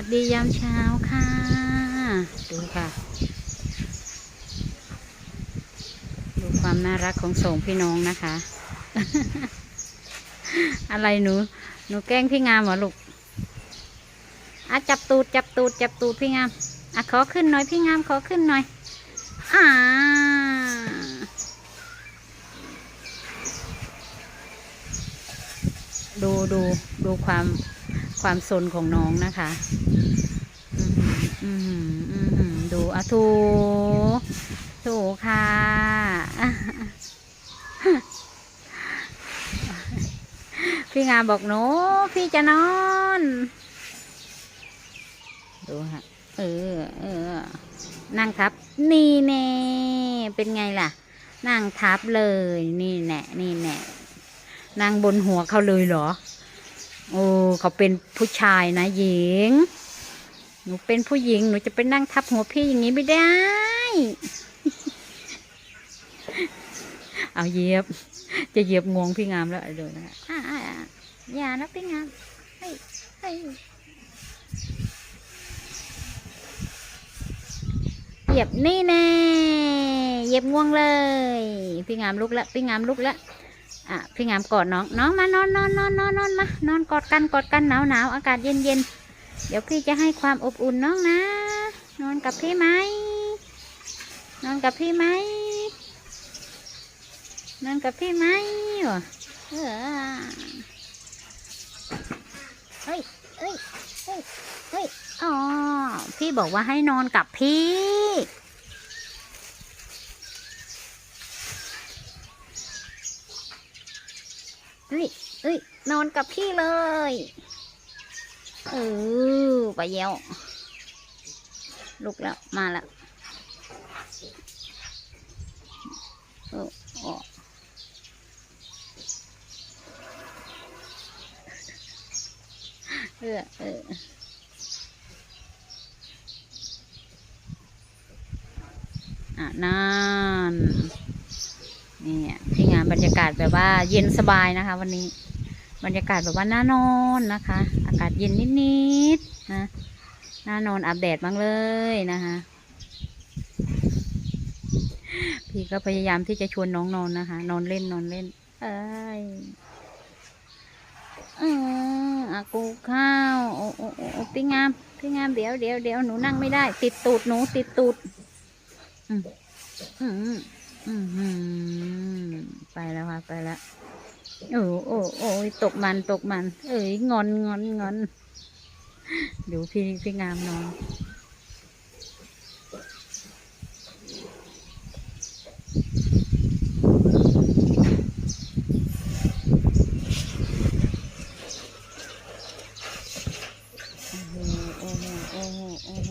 วัสดียามเช้าค่ะ ดูค่ะ ดูความน่ารักของสองพี่น้องนะคะ อะไรหนู หนูแกล้งพี่งามเหรอลูกอะจับตูดจับตูดจับตูดพี่งามอะขอขึ้นหน่อยพี่งามขอขึ้นหน่อยอ่าดูดูดูความ ความสนของน้องนะคะดูอะถูถูค่ะ พี่งามบอกหนูพี่จะนอน ดูฮะ เออเออ นั่งทับ นี่แน่เป็นไงล่ะ นั่งทับเลย นี่แน่นี่แน่นั่งบนหัวเขาเลยเหรอ โอ้เขาเป็นผู้ชายนะหญิง หนูเป็นผู้หญิงหนูจะไปนั่งทับหัวพี่อย่างนี้ไม่ได้ เอาเหยียบ จะเหยียบงวงพี่งามแล้วเดี๋ยวนะคะอ่าอ่าอย่านะพี่งามเฮ้ยเฮ้ยเหยียบนี่แน่เหยียบงวงเลย พี่งามลุกแล้วพี่งามลุกแล้ว อะพี่งามกอดน้องน้องมานอนนอนนอนนอนนอนมานอนกอดกันกอดกันหนาวหนาวอากาศเย็นเย็นเดี๋ยวพี่จะให้ความอบอุ่นน้องนะ นอนกับพี่ไหมนอนกับพี่ไหมนั่นกับพี่ไหมเออเฮ้ยเฮ้ยเฮ้ยเฮ้ยอ๋อพี่บอกว่าให้นอนกับพี่ เฮ้ยเฮ้ย น อนกับพี่เลย เออไปเยี่ยวลุกแล้ว มาแล้วเออออเออเอออะนั่นนี่ที่งานบรรยากาศแบบว่าเย็นสบายนะคะวันนี้ บรรยากาศแบบว่าน่านอนนะคะ อากาศเย็นนิดๆนะน่านอนอาบแดดบ้างเลยนะคะ พี่ก็พยายามที่จะชวนน้องนอนนะคะ นอนเล่นนอนเล่น เอ้ยอืมอากูข้าวโอ้โอ้โอ้พี่งามพี่งามเดี๋ยวเดี๋ยวเดี๋ยวหนูนั่งไม่ได้ ติดตูดหนูติดตูดอืมอืมอืมไปแล้วค่ะไปแล้ว โอ้โอ้โอ้ยตกมันตกมัน เอ้ยงอนงอนงอน ดูพี่พี่งามนอน โอ้โหโอ้โหโอ้โหโอ้โห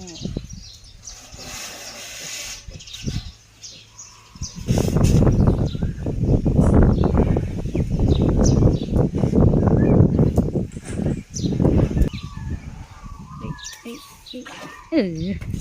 เอ้ยเอ้ยเอ้ยเออ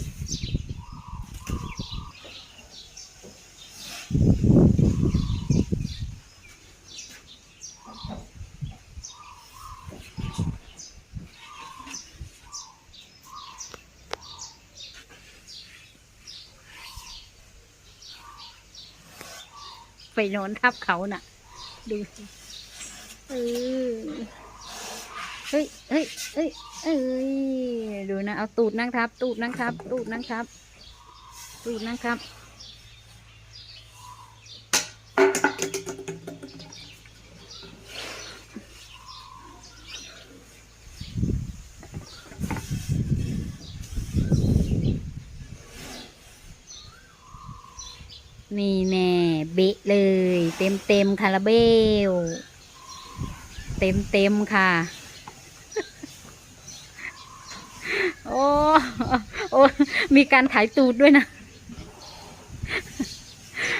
ไปนอนทับเขาน่ะ ดูสิเออ เฮ้ยเฮ้ยเฮ้ยเอ้ยดูนะเอาตูดนั่งทับ ตูดนั่งทับ ตูดนั่งทับ ตูดนั่งทับ นี่แน่เบะเลย เต็มเต็มคาราเบล เต็มเต็มค่ะ โอ้โอ้มีการถ่ายตูดด้วยนะ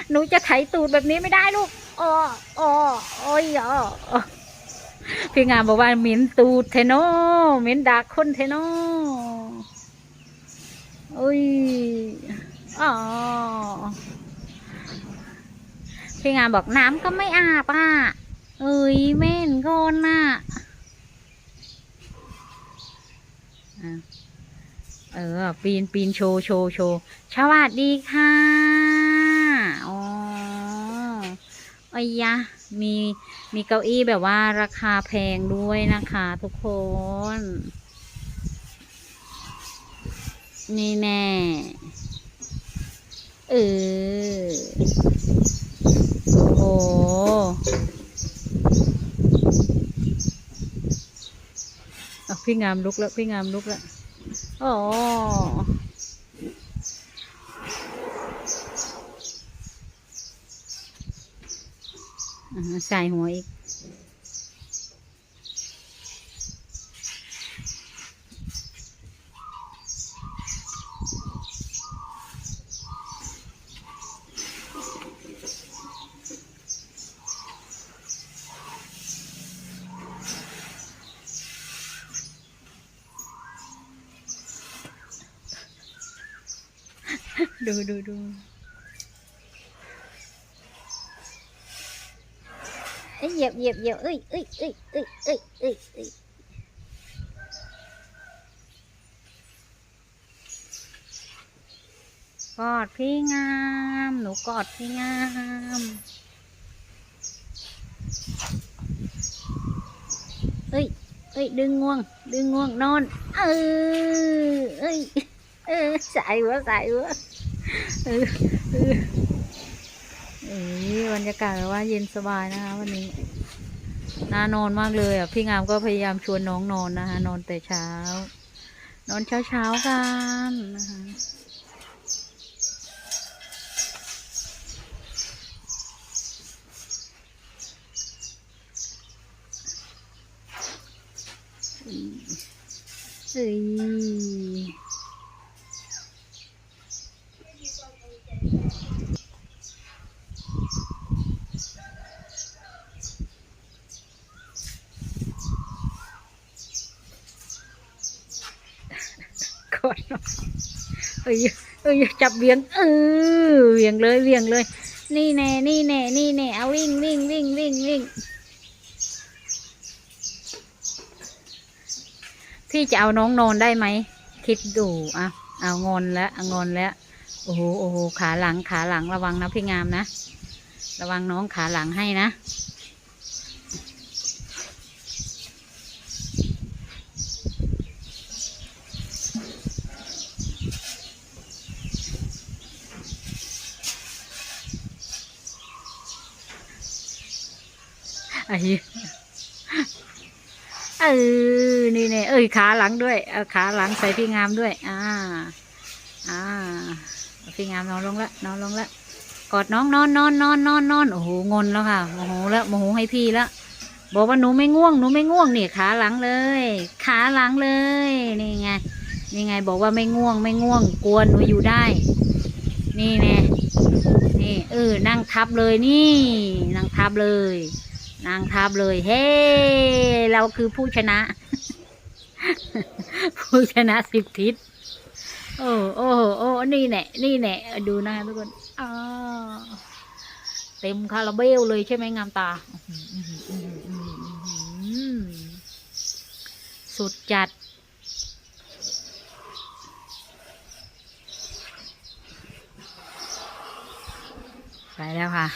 หนูจะไถตูดแบบนี้ไม่ได้ลูกอ๋ออ๋อโอ้ยอ๋อพี่งามบอกว่าเหม็นตูดเทโนเหม็นดาคนเทโนโอ้ยอ๋อพี่งามบอกน้ำก็ไม่อาบอะเอ้ยเม่นคนน่ะอะ เออ ปีนปีนโชว์โชว์โชว์สวัสดีค่ะอ๋อไอ้ยะมีมีเก้าอี้แบบว่าราคาแพงด้วยนะคะทุกคน นี่แน่เออโอ้พี่งามลุกแล้ว พี่งามลุกแล้ว โอ้ใส่หัวอีก ดูดูดูเอ้ยเหยียบเหยียบเหยียบเอ้ยเอ้ยเอ้ยเอ้ยเอ้ยเอ้ยเอ้ยกอดพี่งาม หนูกอดพี่งามเอ้ยเอ้ยดึงง่วง ดึงง่วงนอน เออเอ้ยเออใส่หัวใส่หัว เออเออบรรยากาศแบบว่าเย็นสบายนะคะวันนี้น่านอนมากเลยอะ พี่งามก็พยายามชวนน้องนอนนะคะ นอนแต่เช้า นอนเช้าเช้าๆกันนะคะเอ้ย กอดน้อง เอ้ยเอ้ยจับเวียงเออเวียงเลยเวียงเลย นี่แน่นี่แน่นี่แน่เอาวิ่งวิ่งวิ่งวิ่งวิ่งพี่จะเอาน้องนอนได้ไหมคิดดูอะเอางอนแล้วเอางอนแล้วโอ้โหโอ้โหขาหลังขาหลังระวังนะพี่งามนะ ระวังน้องขาหลังให้นะ ไอ้เออนี่เนี่ยเอ้ยขาหลังด้วยเอาขาหลังใส่พี่งามด้วย อ่า อ่าพี่งามนอนลงละนอนลงละกอดน้องนอนนอนนอนนอนนอนโอ้โหงอนแล้วค่ะโมโหแล้วโมโหให้พี่ละบอกว่าหนูไม่ง่วงหนูไม่ง่วงนี่ขาหลังเลย ขาหลังเลยนี่ไงนี่ไง บอกว่าไม่ง่วงไม่ง่วงกวนหนูอยู่ได้ นี่แน่นี่เออนั่งทับเลยนี่ นั่งทับเลย นางทับเลย เฮ้ เราคือผู้ชนะ ผู้ชนะสิบทิศโอ้โอ้โอ้นี่แน่นี่แน่ดูนะทุกคนอ๋อเต็มคาราเบลเลยใช่ไหมงามตา สุดจัด ไปแล้วค่ะ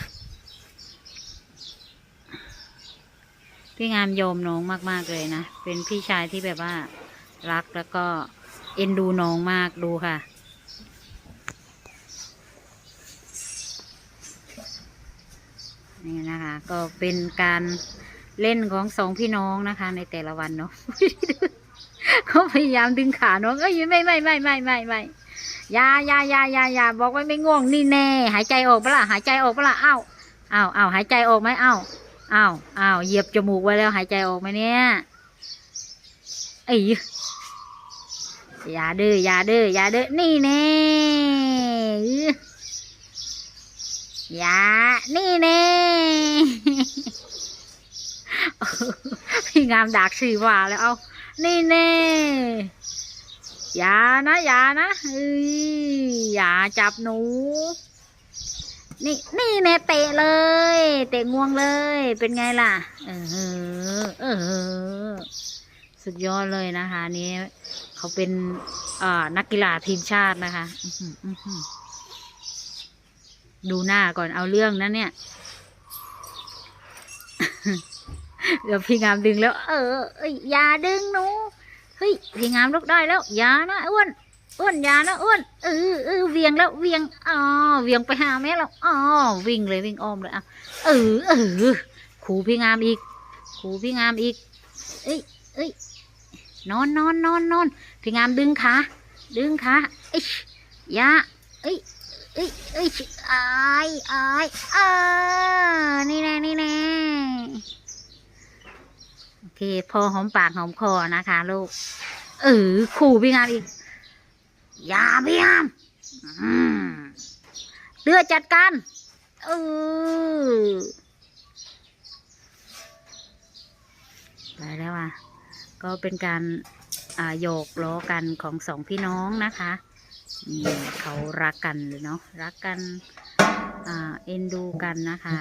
พี่งามโยมน้องมากๆเลยนะ เป็นพี่ชายที่แบบว่ารักแล้วก็เอ็นดูน้องมากดูค่ะ นี่นะคะ ก็เป็นการเล่นของสองพี่น้องนะคะ ในแต่ละวันเนาะเขาพยายามดึงขาน้องเอ้ยไม่ไม่ไม่ไม่ไม่ไม่ยายายายายาบอกว่าไม่ง่วงนี่แน่ หายใจออกปะล่ะหายใจออกปะล่ะอ้าวอ้าวอ้าวหายใจออกไหมอ้าว อ้าวอ้าวเหยียบจมูกไว้แล้วหายใจออกไหมเนี่ยเอ้ยอย่าดื้ออย่าดื้ออย่าดื้อนี่แน่อย่านี่แน่พี่งามดักสี่ว่าแล้วเอานี่แน่อย่านะอย่านะเอ้ยอย่าจับหนู นี่นี่แน่เตะเลย เตะงวงเลย เป็นไงล่ะ เออเออสุดยอดเลยนะคะ นี้เขาเป็นนักกีฬาทีมชาตินะคะดูหน้าก่อนเอาเรื่องนะเนี่ย เดี๋ยวพี่งามดึงแล้ว เออเอ้ยอย่าดึงหนูเฮ้ยพี่งามลุกได้แล้วอย่านะอ้วน อ้วนยานะอ้วนเออเออเวียงแล้วเวียงอ๋อเวียงไปหาแม่แล้วอ๋อวิ่งเลยวิ่งอ้อมเลยอะเออเออขู่พี่งามอีกขู่พี่งามอีก เอ้ยเอ้ยนอนนอนนอนนอนพี่งามดึงขาดึงขาเอ้ยยาเอ้ยเอ้ยเอ้ยอายอายอ่านี่แน่นี่แน่โอเค พอหอมปากหอมคอนะคะลูกเออขู่พี่งามอีก อย่าพี่งามเดือจัดการเออไปแล้วอะก็เป็นการโยกล้อกันของสองพี่น้องนะคะนี่เขารักกันเลยเนาะรักกันอเอ็นดูกันนะคะ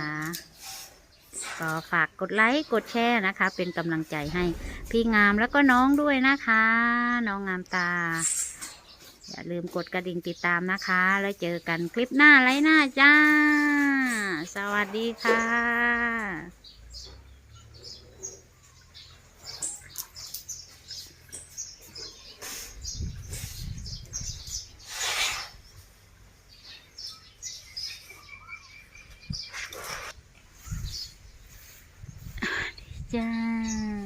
ก็ฝากกดไลค์กดแชร์นะคะ เป็นกำลังใจให้พี่งามแล้วก็น้องด้วยนะคะ น้องงามตา อย่าลืมกดกระดิ่งติดตามนะคะ แล้วเจอกันคลิปหน้าไลฟ์หน้าจ้า สวัสดีค่ะจ้า